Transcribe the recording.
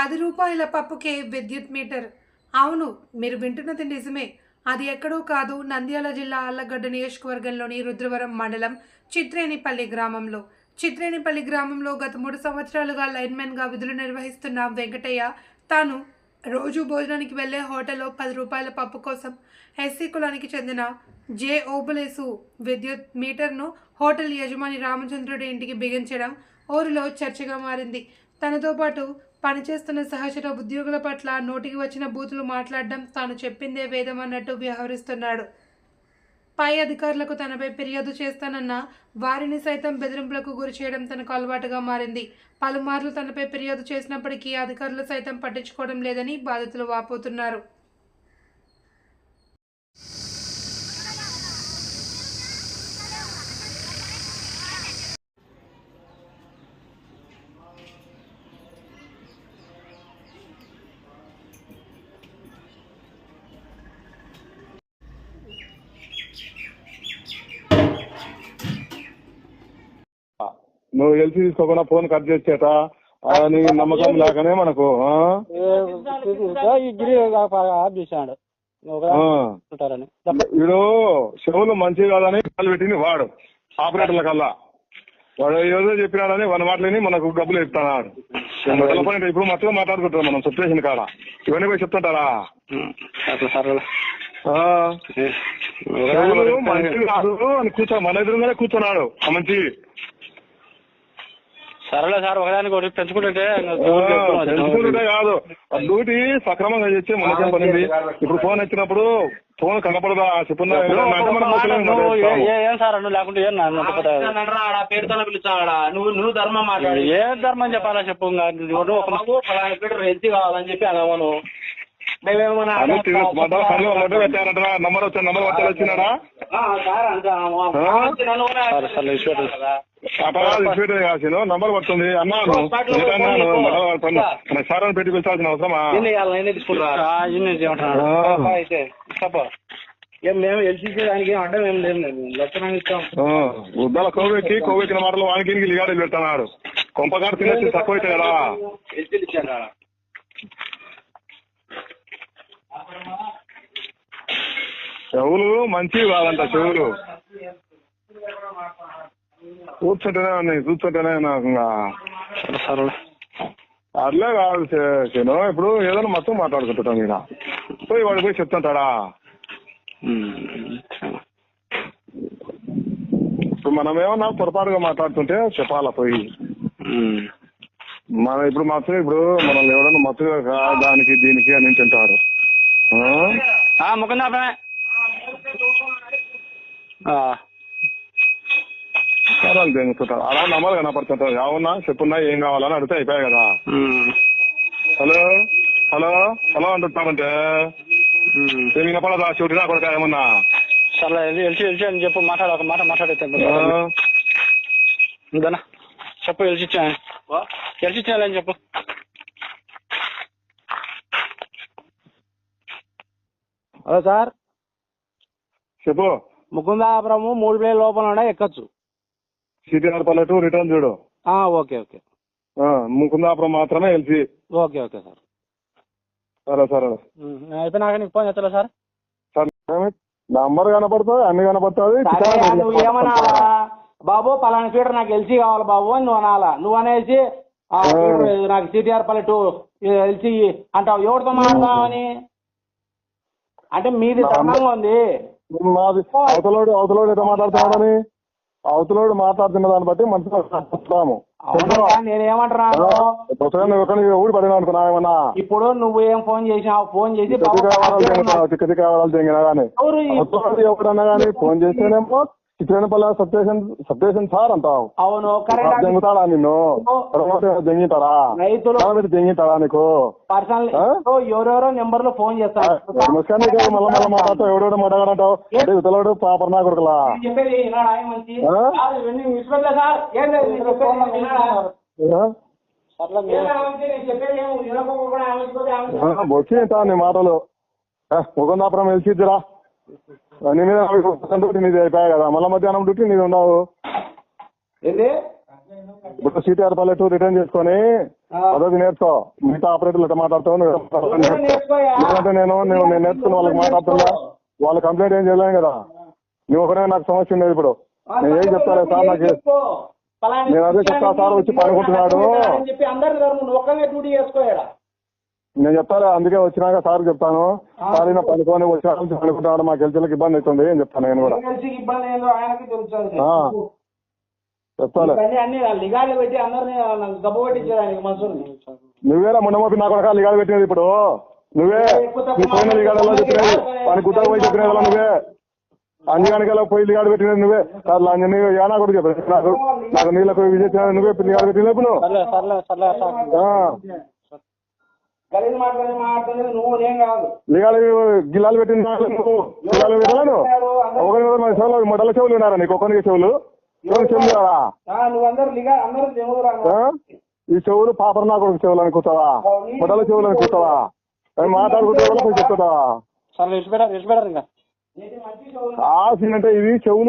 పది రూపాయల పప్పుకే విద్యుత్ మీటర్. అవును మీరు వింటున్నది నిజమే. అది ఎక్కడో కాదు నంద్యాల జిల్లా అల్లగడ్డ నియోజకవర్గంలోని రుద్రవరం మండలం చిత్రేనిపల్లి గ్రామంలో. చిత్రేనిపల్లి గ్రామంలో గత మూడు సంవత్సరాలుగా లైన్మెన్గా విధులు నిర్వహిస్తున్న వెంకటయ్య తాను రోజు భోజనానికి వెళ్ళే హోటల్లో పది రూపాయల పప్పు కోసం ఎస్సీ కులానికి చెందిన జే. ఓబులేసు విద్యుత్ మీటర్ను హోటల్ యజమాని రామచంద్రుడి ఇంటికి బిగించడం ఊరిలో చర్చగా మారింది. తనతో పాటు పనిచేస్తున్న సహచర ఉద్యోగుల పట్ల నోటికి వచ్చిన బూతులు మాట్లాడడం తాను చెప్పిందే వేదం అన్నట్టు వ్యవహరిస్తున్నాడు. పై అధికారులకు తనపై ఫిర్యాదు చేస్తానన్న వారిని సైతం బెదిరింపులకు గురి చేయడం తనకు అలవాటుగా మారింది. పలుమార్లు తనపై ఫిర్యాదు చేసినప్పటికీ అధికారులు సైతం పట్టించుకోవడం లేదని బాధితులు వాపోతున్నారు. నువ్వు ఎల్సీ తీసుకోకుండా ఫోన్ కట్ చేసేట నీ నమ్మకం లేకనే మనకు చేశాడు వీడు చెవులు మంచి కాదని కాలు పెట్టింది వాడు ఆపరేటర్ల కల్లా. వాడు ఏదో చెప్పినాడని వన్ మాటలని మనకు డబ్బులు ఇస్తున్నాడు పని ఇప్పుడు మొత్తం మాట్లాడుకుంటాం మనం సిచ్యువేషన్ కాడ. ఇవన్నీ పోయి చెప్తుంటారా? మంచి కాదు అని కూర్చో మన ఎదురుగానే కూర్చున్నాడు ఆ మంచి. సరేలే సార్ ఒకదానికి ఒకటి పెంచుకుంటుంటే తెలుసుకుంటే కాదు. డ్యూటీ సక్రమంగా చేస్తే మనకేం పనింది ఇప్పుడు ఫోన్ వచ్చినప్పుడు ఫోన్ కనపడదా? చెప్పున్నా. ఏం సార్ అన్ను? లేకుంటే ఏం పేరుతో పిలుచాడా నువ్వు నువ్వు ధర్మం మాట్లాడి. ఏ ధర్మం చెప్పాలా చెప్పు నువ్వు కావాలని చెప్పి అనవను నంబర్ వచ్చి నంబర్ వచ్చి వచ్చినాడా? కాసిన నంబర్ పడుతుంది అన్నాను. సార్ అని పెట్టి పిలిచాల్సిన అవసరమా? మేము ఎల్సీసీ దానికి ఏం అడ్డం ఏం లేదు మేము లక్షణంగా ఇస్తాం. ఆ, ఉద్దాల కోవెక్కి కోవెక్కిన మాటలు వానికి పెడుతున్నాడు. కొంపగాడు తినేసి తక్కువ అయితే కదా ఎల్సీలు ఇచ్చాను. ఆడ. చెవులు మంచివి కాదంట చెవులు. కూర్చుంటేనే ఉన్నాయి చూస్తుంటేనే నాకు సరే సరే అట్లే కాదు నేను ఇప్పుడు ఏదైనా మొత్తం మాట్లాడుకుంటుంటాం ఈయన పోయి వాడు పోయి చెప్తుంటాడా? ఇప్పుడు మనం ఏమన్నా పొరపాటుగా మాట్లాడుతుంటే చెప్పాలా పోయి? మన ఇప్పుడు మాత్రం ఇప్పుడు మనల్ని ఎవడన్నా మత్తుగా దానికి దీనికి అని తింటారు. ఆ? అలా నమ్మలు కనపడుతుంటారు అవునా చెప్పున్నా ఏం కావాలని అడిగితే అయిపోయాయి కదా. హలో? హలో? హలో అంటుంటామంటే ఏమి వినపడదా? చూడినా కొడక ఏమన్నా? సరే ఎల్చి ఎల్చి అని చెప్పు మాట్లాడు ఒక మాట మాట్లాడైతే ఆ? ఇందనా చెప్పు ఎల్చిచ్చా ఎల్చిచ్చాలని చెప్పు. Hello sir. చెప్పు. ముకుందాపురము మూడు ప్లేల లోపల ఉండే ఎక్కచ్చు. సిటిఆర్ పల్లెటూ రిటర్న్ చూడు. ఆ, ఓకే ఓకే. ముకుందాపురం మాత్రమే ఎల్సి. Okay okay sir. సరే సరే. అయిపోయినాక నీకు ఫోన్ చేస్తా సార్? సరే నంబర్ కనపడుతుంది అన్ని కనపడుతుంది ఏమనాలా? బాబు పలానా ఫీటర్ నాకు ఎల్సీ కావాలి బాబు అని నువ్వు అనాలా? నువ్వు అనేసి నాకు సిటిఆర్ పల్లె టూ ఎల్సీ అంటావు. ఎవరితో మాట్లాడతావని? అంటే మీది ధర్మంగా ఉంది. మాది అవతలోడు అవతలోడు ఎట్లా మాట్లాడుతున్నాడని? అవతలోడు మాట్లాడుతున్న దాన్ని బట్టి మంచిగా చెప్తాము. అవునా నేనేమంటున్నాను? పుస్తకం ఒకరిని ఊడి పడినా అనుకున్నా ఏమన్నా? ఇప్పుడు నువ్వు ఏం ఫోన్ చేసినావు ఫోన్ చేసి తిక్కటి బాబు కావాలి ఫీటర్ తెంగినా నాకు- తిక్కటి కావాలి తెంగినా కానీ ఎవరు ఈ- అవతలోడు ఎవడన్నా కానీ ఫోన్ చేస్తేనేమో చిత్రేనపల్లి సబ్స్టేషన్ సబ్స్టేషన్ సార్ అంటావు. అవును కరెంట్ దెంగుతాడా నిన్ను? తర్వాత దెంగితాడా? రైతులు తర్వాత దెంగితాడా నీకు? పర్సనల్ ఆ? ఎవరెవరో నెంబర్లు ఫోన్ చేస్తారు. నమస్కారం నీకు మళ్ళీ మళ్ళీ మాట్లాడతావు ఎవడెవడో మాట్లాడంటావు అంటే ఇతలోడు పాపర్ నా కొడుకులా? నేను చెప్పేది విన్నాడా ఆయన మంచి? ఆ? కాదు, ఇవన్నీ విశ్వట్లే సార్. ఏం లేదు నేను చెప్పేది విన్నాడా? ఆ? ఏం లేదు మంచి, నేను చెప్పేది ఏం వినకపోకుండా ఆమె చెప్పేది ఆమె ఆ, వచ్చి ఇంటా నీ మాటలు? ఆ, ముకుందాపురం వెలిసిద్దిరా. నీ మీద డ్యూటీ నీది అయిపోయాయి కదా. మళ్ళీ మధ్యాహ్నం డ్యూటీ నీది ఉండవు. ఇప్పుడు సిటిఆర్ పల్లెటూ రిటర్న్ చేసుకొని పద్ధతి నేర్చుకో. మిగతా ఆపరేటర్లు ఎట్లా మాట్లాడుతావు నేను నేను నేను నేర్చుకుని వాళ్ళకి మాట్లాడుతున్నా. వాళ్ళ కంప్లైంట్ ఏం చేయలేను కదా. నువ్వు ఒకనే నాకు సమస్య ఉండేది ఇప్పుడు. నేను ఏం చెప్తాను సార్ నాకు? నేను అదే చెప్తా సార్ వచ్చి పనుకుంటున్నాడు. నేను చెప్తాను అందుకే వచ్చినాక సార్ చెప్తాను. సార్ ఈయన పనుకొని వచ్చిన నుంచి పనుకుంటున్నాడు మాకు హెల్త్లకు ఇబ్బంది అవుతుంది అని చెప్తాను నేను కూడా. ఎమ్మెల్సీకి ఇబ్బంది ఏందో ఆయనకి తెలుస్తుంది. ఆ. చెప్తాను అన్ని అన్ని లిగాలు పెట్టి అందరిని గబ్బ పెట్టించారు ఆయనకి మనసుని నువ్వేరా మొన్న మోపి నాకు రకాలు లిగాలు పెట్టినది ఇప్పుడు? నువ్వే. నీ పోయిన లిగాడలో చెప్పినది. వాని గుట్టకు పోయి చెప్పినది నువ్వే. అంజగానికలో పోయి లిగాడు పెట్టినది నువ్వే. కాదు లాంజ నువ్వు యానా కూడా చెప్పాను నాకు నాకు నీళ్ళకు విజయ్ నువ్వే లిగాడు పెట్టినప్పుడు నువ్వు సర్లే సర్లే సర్లే సార్. ఆ. కలిసి మాట్లాడి మాట్లాడేది నువ్వు నేను కాదు. లిగాలు గిల్లాలు పెట్టిన దాంట్లో నువ్వు గిల్లాలు పెట్టాలను ఒకరి మన చెవులు మొదల చెవులు ఉన్నారా నీకు? ఒకరికి చెవులు? చెవులు కదా ఆ, నువ్వందరూ లిగా అందరూ దేవుడురా ఆ? ఈ చెవులు పాపర నా కొడుకు చెవులు అనుకుంటావా మొదల చెవులు అనుకుంటావా అని మాట్లాడుకుంటే చెప్తావా ఆ సీన్ అంటే ఇది చెవులు